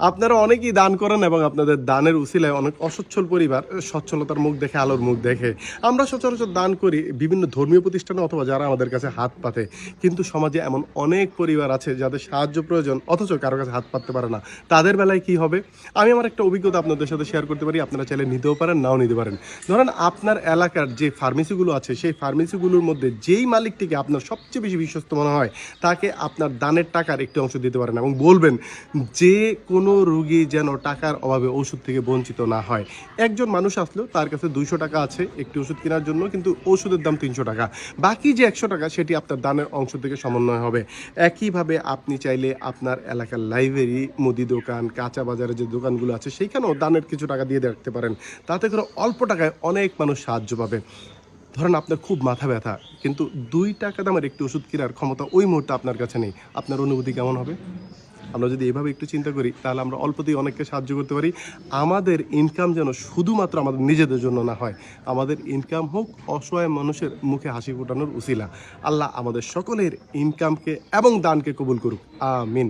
আপনারা অনেকেই দান করেন এবং আপনাদের দানের উসিলায় অনেক অসচ্ছল পরিবার, সচ্ছলতার মুখ দেখে, আলোর মুখ দেখে। আমরা সচরাচর দান করি বিভিন্ন ধর্মীয় প্রতিষ্ঠানে অথবা যারা আমাদের কাছে হাত পাতে। কিন্তু সমাজে এমন অনেক পরিবার আছে যাদের সাহায্য প্রয়োজন, অথচ কারও কাছে হাত পাততে পারে না। তাদের বেলায় কি হবে? আমি আমার একটা অভিজ্ঞতা আপনাদের সাথে শেয়ার করতে পারি, আপনারা চাইলে নিতেও পারেন, নাও নিতে পারেন। ধরেন আপনার এলাকার যে ফার্মেসিগুলো আছে, সেই ফার্মেসিগুলোর মধ্যে যেই মালিকটিকে আপনার সবচেয়ে বেশি বিশ্বস্ত মনে হয়, তাকে আপনার দানের টাকার একটি অংশ দিতে পারেন এবং বলবেন যে কোনো রুগী যেন টাকার অভাবে ওষুধ থেকে বঞ্চিত না হয়। একজন মানুষ আসলো, তার কাছে দুইশো টাকা আছে, একটি ওষুধ কেনার জন্য, কিন্তু ওষুধের দাম তিনশো টাকা। বাকি যে একশো টাকা, সেটি আপনার দানের অংশ থেকে সমন্বয় হবে। একইভাবে আপনি চাইলে আপনার এলাকার লাইব্রেরি, মুদি দোকান, কাঁচা বাজারে যে দোকানগুলো আছে সেইখানেও দানের কিছু টাকা দিয়ে রাখতে পারেন। তাতে করে অল্প টাকায় অনেক মানুষ সাহায্য পাবে। ধরেন আপনার খুব মাথা ব্যথা, কিন্তু দুই টাকা দামের একটি ওষুধ কেনার ক্ষমতা ওই মুহূর্তে আপনার কাছে নেই। আপনার অনুভূতি কেমন হবে? আমরা যদি এভাবে একটু চিন্তা করি, তাহলে আমরা অল্পতেই অনেককে সাহায্য করতে পারি। আমাদের ইনকাম যেন শুধুমাত্র আমাদের নিজেদের জন্য না হয়, আমাদের ইনকাম হোক অসহায় মানুষের মুখে হাসি ফোটানোর উসিলা। আল্লাহ আমাদের সকলের ইনকামকে এবং দানকে কবুল করুক। আমিন।